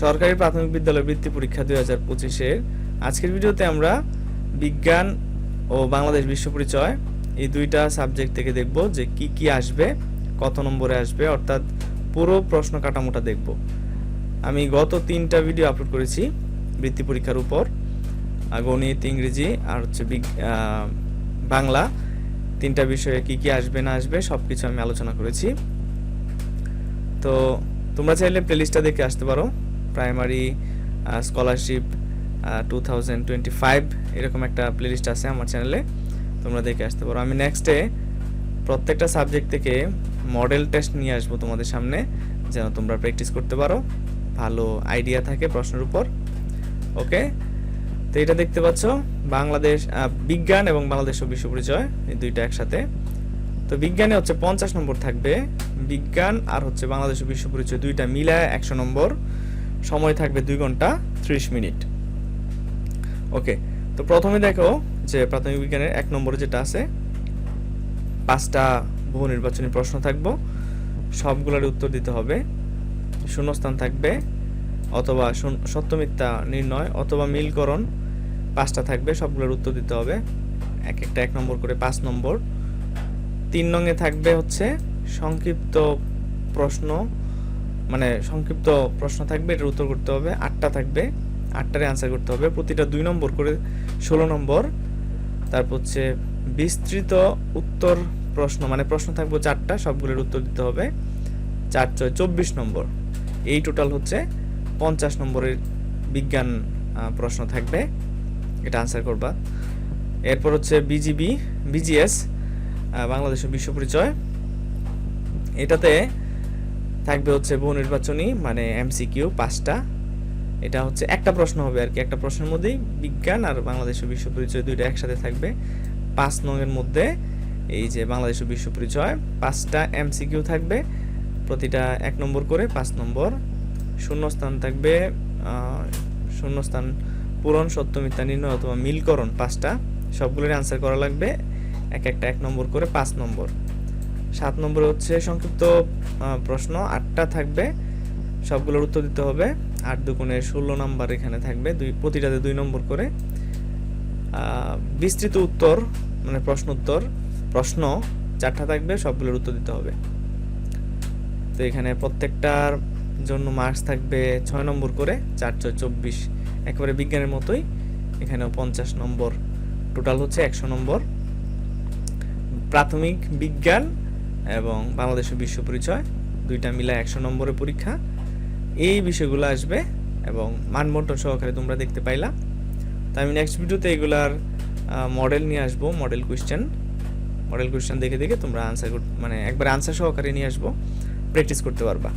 সরকারি প্রাথমিক বিদ্যালয় বৃত্তি পরীক্ষা দুই হাজার পঁচিশের আজকের ভিডিওতে আমরা বিজ্ঞান ও বাংলাদেশ বিশ্ব পরিচয় এই দুইটা সাবজেক্ট থেকে দেখব যে কি কি আসবে, কত নম্বরে আসবে, অর্থাৎ পুরো প্রশ্ন কাঠামোটা দেখব। আমি গত তিনটা ভিডিও আপলোড করেছি বৃত্তি পরীক্ষার উপর, গণিত, ইংরেজি আর হচ্ছে বাংলা। তিনটা বিষয়ে কি কি আসবে, না আসবে সব কিছু আমি আলোচনা করেছি। তো তোমরা চাইলে প্লেলিস্টটা দেখে আসতে পারো। Primary scholarship two thousand twenty five এরকম একটা প্লেলিস্ট আছে আমার চ্যানেলে তোমরা দেখে আসতে পারো। আমি নেক্সটে প্রত্যেকটা সাবজেক্ট থেকে মডেল টেস্ট নিয়ে আসব তোমাদের সামনে, যেন তোমরা প্র্যাকটিস করতে পারো। ভালো আইডিয়া থাকে প্রশ্নের উপর। ওকে তো এটা দেখতে পাচ্ছ, বাংলাদেশ বিজ্ঞান এবং বাংলাদেশ ও বিশ্ব পরিচয়, এই দুইটা একসাথে। তো বিজ্ঞানে হচ্ছে পঞ্চাশ নম্বর থাকবে। বিজ্ঞান আর হচ্ছে বাংলাদেশ বিশ্ব পরিচয় দুইটা মিলায় একশো নম্বর। সময় থাকবে দুই ঘণ্টা ত্রিশ মিনিট। ওকে, তো প্রথমে দেখো যে প্রাথমিক বিজ্ঞানের এক নম্বরে যেটা আছে, পাঁচটা বহু নির্বাচনী প্রশ্ন থাকব। সবগুলোর উত্তর দিতে হবে। শূন্যস্থান থাকবে, অথবা শূন্য- সত্য মিথ্যা নির্ণয় অথবা মিলকরণ, পাঁচটা থাকবে, সবগুলোর উত্তর দিতে হবে। এক একটা এক নম্বর করে পাঁচ নম্বর। তিন নঙে থাকবে হচ্ছে সংক্ষিপ্ত প্রশ্ন মানে সংক্ষিপ্ত প্রশ্ন থাকবে, এটার উত্তর করতে হবে, আটটা থাকবে আটটারে অ্যান্সার করতে হবে। প্রতিটা দুই নম্বর করে ষোলো নম্বর। তারপর হচ্ছে বিস্তৃত উত্তর প্রশ্ন মানে প্রশ্ন থাকবে চারটা সবগুলোর উত্তর দিতে হবে। চার, ছয়, চব্বিশ নম্বর। এই টোটাল হচ্ছে পঞ্চাশ নম্বরের বিজ্ঞান প্রশ্ন থাকবে। এটা আনসার করবা। এরপর হচ্ছে বিজিবি, বিজিএস বাংলাদেশের বিশ্ব পরিচয়। এটাতে থাকবে হচ্ছে বহু নির্বাচনী মানে এমসিকিউ পাঁচটা। এটা হচ্ছে একটা প্রশ্ন হবে আর কি, একটা প্রশ্নের মধ্যেই বিজ্ঞান আর বাংলাদেশের বিশ্ব পরিচয় দুইটা একসাথে থাকবে। পাঁচ নঙের মধ্যে এই যে বাংলাদেশের বিশ্ব পরিচয়, পাঁচটা এমসিকিউ থাকবে, প্রতিটা এক নম্বর করে পাঁচ নম্বর। শূন্যস্থান থাকবে শূন্যস্থান পূরণ সত্য মিথ্যা নির্ণয় অথবা মিলকরণ পাঁচটা। সবগুলোর অ্যান্সার করা লাগবে, এক একটা এক নম্বর করে পাঁচ নম্বর। সাত নম্বরে হচ্ছে সংক্ষিপ্ত প্রশ্ন। আটটা থাকবে, সবগুলোর উত্তর দিতে হবে। আট দুগুণে ষোলো নম্বর এখানে থাকবে, দুই, প্রতিটাতে দুই নম্বর করে। বিস্তৃত উত্তর মানে প্রশ্ন উত্তর, প্রশ্ন, চারটা থাকবে, সবগুলোর উত্তর দিতে হবে। তো এখানে প্রত্যেকটার জন্য মার্কস থাকবে ছয় নম্বর করে, চার ছয় চব্বিশ। একেবারে বিজ্ঞানের মতোই, এখানেও পঞ্চাশ নম্বর। টোটাল হচ্ছে একশো নম্বর। প্রাথমিক বিজ্ঞান এবং বাংলাদেশের বিশ্ব পরিচয়, দুইটা মিলা একশো নম্বরের পরীক্ষা। এই বিষয়গুলো আসবে এবং মানবন্টন সহকারে তোমরা দেখতে পাইলা। তো আমি নেক্সট ভিডিওতে এগুলার মডেল নিয়ে আসব মডেল কোয়েশ্চেন মডেল কোয়েশ্চেন দেখে দেখে তোমরা আনসার মানে একবার আনসার সহকারে নিয়ে আসব। প্র্যাকটিস করতে পারবা।